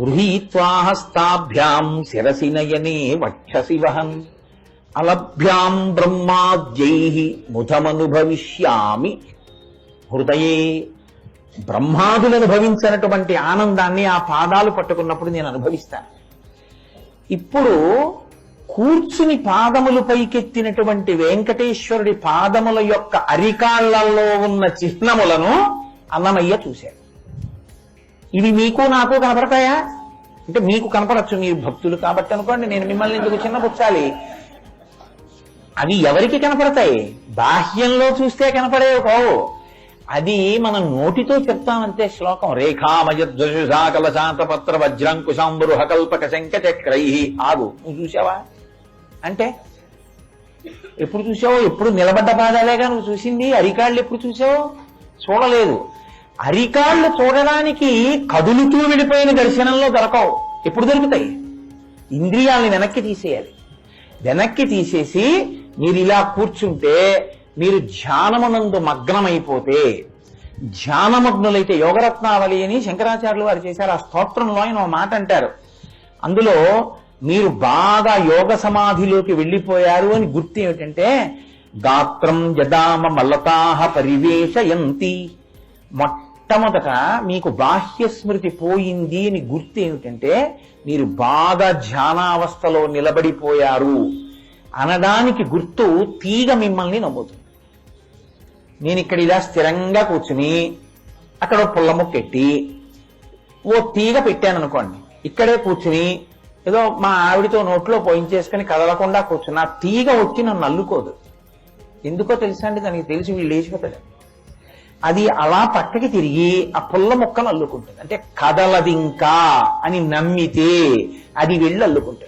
గృహీత్వాహస్తాభ్యాం శిరసి నయనే వక్షసి వహన్ అలభ్యాం బ్రహ్మాద్యై ముఖమనుభవిష్యామి. హృదయే బ్రహ్మాదులనుభవించినటువంటి ఆనందాన్ని ఆ పాదాలు పట్టుకున్నప్పుడు నేను అనుభవిస్తాను. ఇప్పుడు కూర్చుని పాదములు పైకెత్తినటువంటి వెంకటేశ్వరుడి పాదముల యొక్క అరికాళ్ళలో ఉన్న చిహ్నములను అన్నమయ్య చూశాడు. ఇవి మీకు నాకు కనపడతాయా? అంటే మీకు కనపడచ్చు మీరు భక్తులు కాబట్టి అనుకోండి నేను మిమ్మల్ని ఎందుకు చిన్నపుచ్చాలి అవి ఎవరికి కనపడతాయి? బాహ్యంలో చూస్తే కనపడేవి కావు. అది మనం నోటితో చెప్తామంతే శ్లోకం. రేఖామయధ్వజుషా కలశాంత పత్ర వజ్రంకుశాంబురు హకల్పక శంఖ చక్రై ఆగు నువ్వు చూసావా అంటే ఎప్పుడు చూసావో ఎప్పుడు నిలబడ్డ పాదాలేగా నువ్వు చూసింది? అరికాళ్ళు ఎప్పుడు చూసావు చూడలేదు. అరికాళ్ళు చూడడానికి కదులుతూ వెళ్ళిపోయిన దర్శనంలో దొరకవు. ఎప్పుడు దొరుకుతాయి? ఇంద్రియాలని వెనక్కి తీసేయాలి. వెనక్కి తీసేసి మీరు ఇలా కూర్చుంటే మీరు ధ్యానమునందు మగ్నమైపోతే ధ్యానమగ్నులైతే యోగరత్నావళి అని శంకరాచార్యులు వారు చేశారు. ఆ స్తోత్రంలో ఆయన ఒక మాట అంటారు. అందులో మీరు బాగా యోగ సమాధిలోకి వెళ్ళిపోయారు అని గుర్తు ఏమిటంటే గాత్రం జదామ మల్లతాహ పరివేశయంతి మొట్టమొదట మీకు బాహ్య స్మృతి పోయింది అని గుర్తు ఏమిటంటే మీరు బాగా ధ్యానావస్థలో నిలబడిపోయారు అనడానికి గుర్తు తీగ మిమ్మల్ని నమ్ముతుంది నేను ఇక్కడ ఇలా స్థిరంగా కూర్చుని అక్కడ పుల్ల మొక్కెట్టి ఓ తీగ పెట్టాను అనుకోండి ఇక్కడే కూర్చుని ఏదో మా ఆవిడతో నోట్లో పోయించేసుకుని కదలకుండా కూర్చుని ఆ తీగ వచ్చి నన్ను అల్లుకోదు. ఎందుకో తెలుసా అండి దానికి తెలిసి వీళ్ళు లేచిపోతాడు అది అలా పక్కకి తిరిగి ఆ పుల్ల మొక్కను అల్లుకుంటుంది. అంటే కదలది ఇంకా అని నమ్మితే అది వెళ్ళి అల్లుకుంటుంది.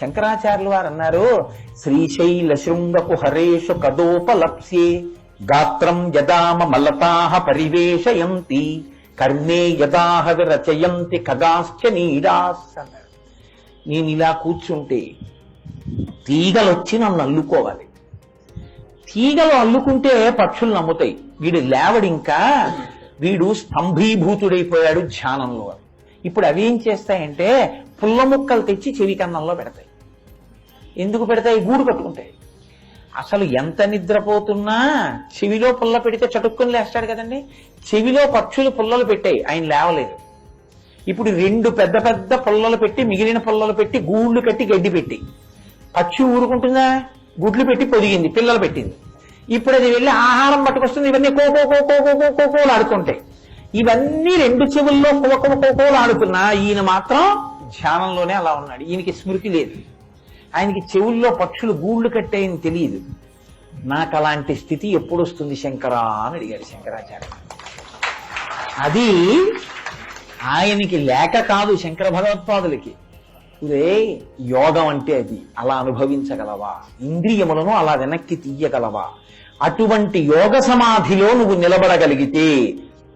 శంకరాచార్యులు వారు అన్నారు శ్రీశైల శృంగపు హరేషు కదోపలప్స్యే గాత్రం యదామ మలతాహ పరివేశయంతి కర్ణే యదాహ విరచయంతి ఖగాశ్చ నీడాస్ అన్నారు నేను ఇలా కూర్చుంటే తీగలొచ్చి నన్ను అల్లుకోవాలి. తీగలు అల్లుకుంటే పక్షులు నమ్ముతాయి. వీడు లేవడింకా వీడు స్తంభీభూతుడైపోయాడు ధ్యానంలో. ఇప్పుడు అవి ఏం చేస్తాయంటే పుల్ల ముక్కలు తెచ్చి చెవి కన్నంలో పెడతాయి. ఎందుకు పెడతాయి? గూడు కట్టుకుంటాయి. అసలు ఎంత నిద్రపోతున్నా చెవిలో పుల్ల పెడితే చటుక్కుని లేస్తాడు కదండి. చెవిలో పక్షులు పుల్లలు పెట్టాయి. ఆయన లేవలేదు. ఇప్పుడు రెండు పెద్ద పెద్ద పుల్లలు పెట్టి మిగిలిన పుల్లలు పెట్టి గూళ్ళు కట్టి గడ్డి పెట్టి. పక్షి ఊరుకుంటుందా? గుడ్లు పెట్టి పొదిగింది పిల్లలు పెట్టింది. ఇప్పుడు అది వెళ్ళి ఆహారం పట్టుకొస్తుంది. ఇవన్నీ కోకో కోకో కోకో కోకోలు ఆడుతుంటాయి ఇవన్నీ రెండు చెవుల్లో కోకో కోకోలు ఆడుతున్నా ఈయన మాత్రం ధ్యానంలోనే అలా ఉన్నాడు. ఈయనకి స్మృతి లేదు. ఆయనకి చెవుల్లో పక్షులు గూళ్ళు కట్టాయని తెలియదు. నాకు అలాంటి స్థితి ఎప్పుడు వస్తుంది శంకరా అని అడిగాడు శంకరాచార్య. అది ఆయనకి లేక కాదు శంకర భగవత్పాదులకి. ఇదే యోగం అంటే అది. అలా అనుభవించగలవా? ఇంద్రియములను అలా వెనక్కి తీయగలవా? అటువంటి యోగ సమాధిలో నువ్వు నిలబడగలిగితే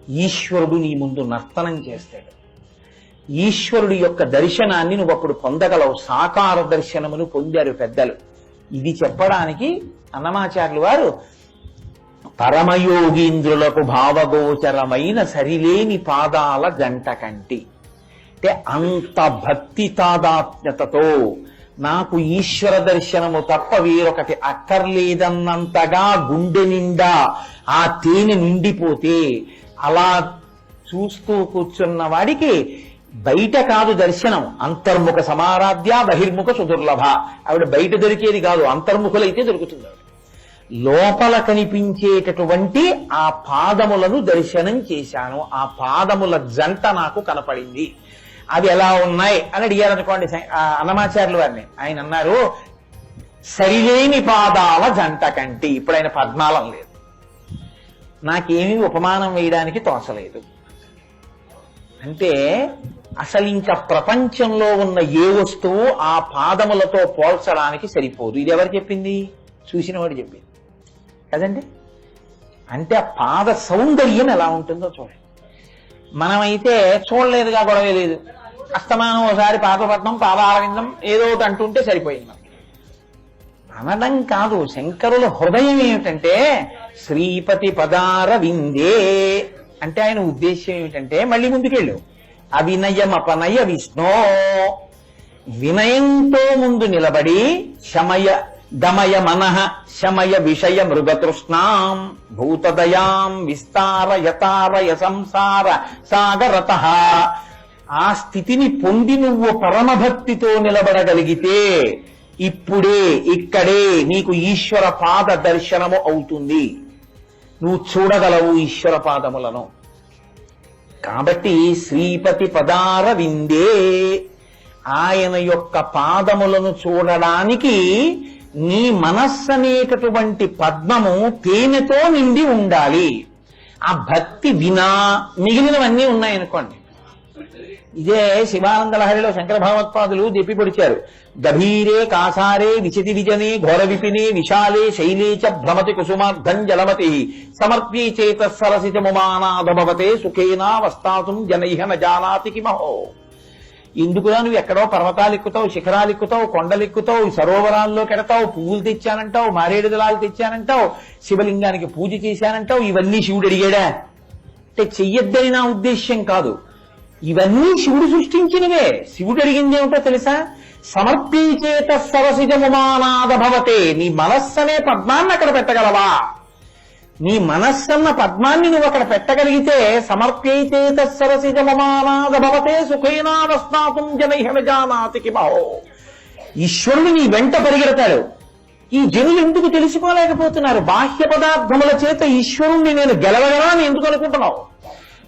ఈశ్వరుడు నీ ముందు నర్తనం చేస్తాడు. ఈశ్వరుడి యొక్క దర్శనాన్ని నువ్వు అప్పుడు పొందగలవు. సాకార దర్శనమును పొందారు పెద్దలు. ఇది చెప్పడానికి అన్నమాచార్యులు వారు పరమయోగీంద్రులకు భావగోచరమైన సరిలేని పాదాల జంట కంటి. అంటే అంత భక్తి తాదాత్మ్యతతో నాకు ఈశ్వర దర్శనము తప్ప వేరొకటి అక్కర్లేదన్నంతగా గుండె నిండా ఆ తేనె నిండిపోతే అలా చూస్తూ కూర్చున్న వాడికి బయట కాదు దర్శనం అంతర్ముఖ సమారాధ్య బహిర్ముఖ సుదుర్లభ. ఆవిడ బయట దొరికేది కాదు అంతర్ముఖులైతే దొరుకుతుంది ఆవిడ. లోపల కనిపించేటటువంటి ఆ పాదములను దర్శనం చేశాను. ఆ పాదముల జంట నాకు కనపడింది. అవి ఎలా ఉన్నాయి అని అడిగారు అనుకోండి అన్నమాచార్యులు వారిని. ఆయన అన్నారు సరిలేని పాదాల జంట కంటి. ఇప్పుడు ఆయన పద్మాలం లేదు. నాకేమీ ఉపమానం వేయడానికి తోచలేదు అంటే అసలు ఇంకా ప్రపంచంలో ఉన్న ఏ వస్తువు ఆ పాదములతో పోల్చడానికి సరిపోదు. ఇది ఎవరు చెప్పింది? చూసినవాడు చెప్పింది. కదండి? అంటే ఆ పాద సౌందర్యం ఎలా ఉంటుందో చూడండి. మనమైతే చూడలేదుగా గొడవ లేదు. అస్తమానం ఒకసారి పాపపట్నం పాదారవిందం ఏదో ఒకటి అంటుంటే సరిపోయింది అనడం కాదు శంకరుల హృదయం ఏమిటంటే శ్రీపతి పదార విందే అంటే ఆయన ఉద్దేశ్యం ఏమిటంటే మళ్ళీ ముందుకెళ్ళు. అవినయమపనయ విష్ణో. వినయంతో ముందు నిలబడి శమయ దమయ మనహ శమయ విషయ మృగతృష్ణాం భూతదయాం విస్తార యతారయ సంసార సాగరత. ఆ స్థితిని పొంది నువ్వు పరమభక్తితో నిలబడగలిగితే ఇప్పుడే ఇక్కడే నీకు ఈశ్వర పాద దర్శనము అవుతుంది. నువ్వు చూడగలవు ఈశ్వర పాదములను. కాబట్టి శ్రీపతి పదార విందే ఆయన యొక్క పాదములను చూడడానికి నీ మనస్సు అనేటటువంటి పద్మము తేనెతో నిండి ఉండాలి. ఆ భక్తి వినా మిగిలినవన్నీ ఉన్నాయనుకోండి. ఇదే శివానంద లహరిలో శంకర భగవత్పాదులు చెప్పి పొడిచారు. గభీరే కాసారే విచితి విజనే ఘోర విపినే విశాలే శైలే చ భ్రమతి కుసుమార్థం జలమతి సమర్ప్యే చేత సరసిత ముమానాదభవతే సుఖేనా వస్తాతుం జనైహ న జానాతి కిమహో. ఎందుకులా నువ్వు ఎక్కడో పర్వతాలు ఎక్కుతావు శిఖరాలు ఎక్కుతావు కొండలు ఎక్కుతావు సరోవరాల్లో కెడతావు పువ్వులు తెచ్చానంటావు మారేడు దళాలు తెచ్చానంటావు శివలింగానికి పూజ చేశానంటావు ఇవన్నీ శివుడు అడిగాడా? అంటే చెయ్యొద్దని నా ఉద్దేశ్యం కాదు. ఇవన్నీ శివుడు సృష్టించినవే. శివుడు అడిగింది ఏమిటో తెలుసా? సమర్పించేత సరసిజముమానాద భవతే నీ మనస్సనే పద్మాన్ని అక్కడ పెట్టగలవా? నీ మనస్సన్న పద్మాన్ని నువ్వు అక్కడ పెట్టగలిగితే సమర్ప్యైతేత సరసిజమమానాద భవతే సుఖైనావస్థాతం జనైహ జానాతికి బాహో ఈశ్వరుడు నీ వెంట పరిగెడతాడు. ఈ జనులు ఎందుకు తెలుసుకోలేకపోతున్నారు? బాహ్య పదార్థముల చేత ఈశ్వరుణ్ణి నేను గెలవగలని ఎందుకు అనుకుంటున్నావు?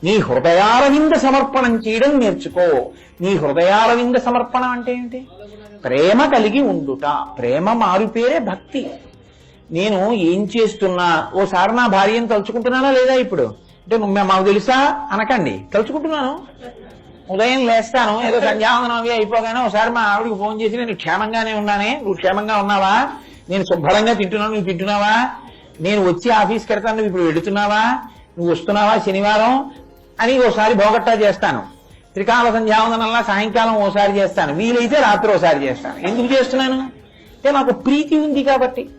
నీ హృదయారవింద సమర్పణం చేయడం నేర్చుకో. నీ హృదయారవింద సమర్పణ అంటే ఏంటి? ప్రేమ కలిగి ఉండుట. ప్రేమ మారుపేరే భక్తి. నేను ఏం చేస్తున్నా? ఓసారి నా భార్యను తలుచుకుంటున్నానా లేదా ఇప్పుడు? అంటే మాకు తెలుసా? అనకండి. తలుచుకుంటున్నాను. ఉదయం లేస్తాను. ఏదో సంధ్యావందనం అవి అయిపోగానే ఒకసారి మా ఆవిడకి ఫోన్ చేసి నేను క్షేమంగానే ఉన్నానే. నువ్వు క్షేమంగా ఉన్నావా? నేను శుభ్రంగా తింటున్నాను. నువ్వు తింటున్నావా? నేను వచ్చి ఆఫీస్కి వెళ్తాను. నువ్వు ఇప్పుడు వెళుతున్నావా? నువ్వు వస్తున్నావా శనివారం? అని ఓసారి బోగట్టా చేస్తాను. త్రికాల సంధ్యావందనంలా సాయంకాలం ఓసారి చేస్తాను. వీలైతే రాత్రి ఓసారి చేస్తాను. ఎందుకు చేస్తున్నాను? అంటే నాకు ప్రీతి ఉంది కాబట్టి.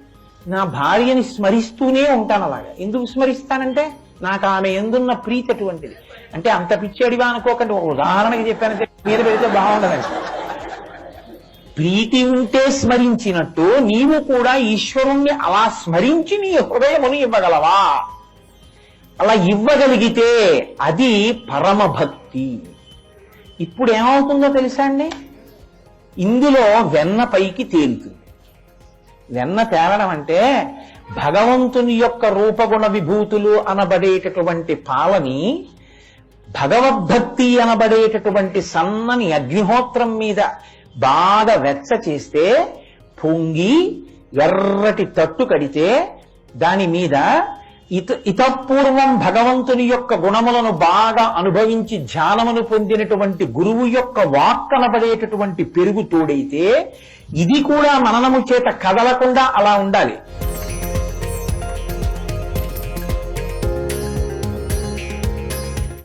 నా భార్యని స్మరిస్తూనే ఉంటాను అలాగా. ఎందుకు స్మరిస్తానంటే నాకు ఆమె ఎందున్న ప్రీతి అటువంటిది. అంటే అంత పిచ్చేడివా అనుకోకండి ఒక ఉదాహరణకి చెప్పానంటే మీద పెడితే బాగుండదండి ప్రీతి ఉంటే స్మరించినట్టు నీవు కూడా ఈశ్వరుణ్ణి అలా స్మరించి నీ హృదయమును ఇవ్వగలవా? అలా ఇవ్వగలిగితే అది పరమ భక్తి. ఇప్పుడు ఏమవుతుందో తెలుసా అండి? ఇందులో వెన్న పైకి తేలుతుంది. వెన్న తేలడం అంటే భగవంతుని యొక్క రూపగుణ విభూతులు అనబడేటటువంటి పాలని భగవద్భక్తి అనబడేటటువంటి సన్నని అగ్నిహోత్రం మీద బాగా వెచ్చ చేస్తే పొంగి ఎర్రటి తట్టు కడితే దాని మీద ఇత ఇతపూర్వం భగవంతుని యొక్క గుణములను బాగా అనుభవించి ధ్యానమును పొందినటువంటి గురువు యొక్క వాక్ కనబడేటటువంటి పెరుగు తోడైతే ఇది కూడా మననము చేత కదలకుండా అలా ఉండాలి.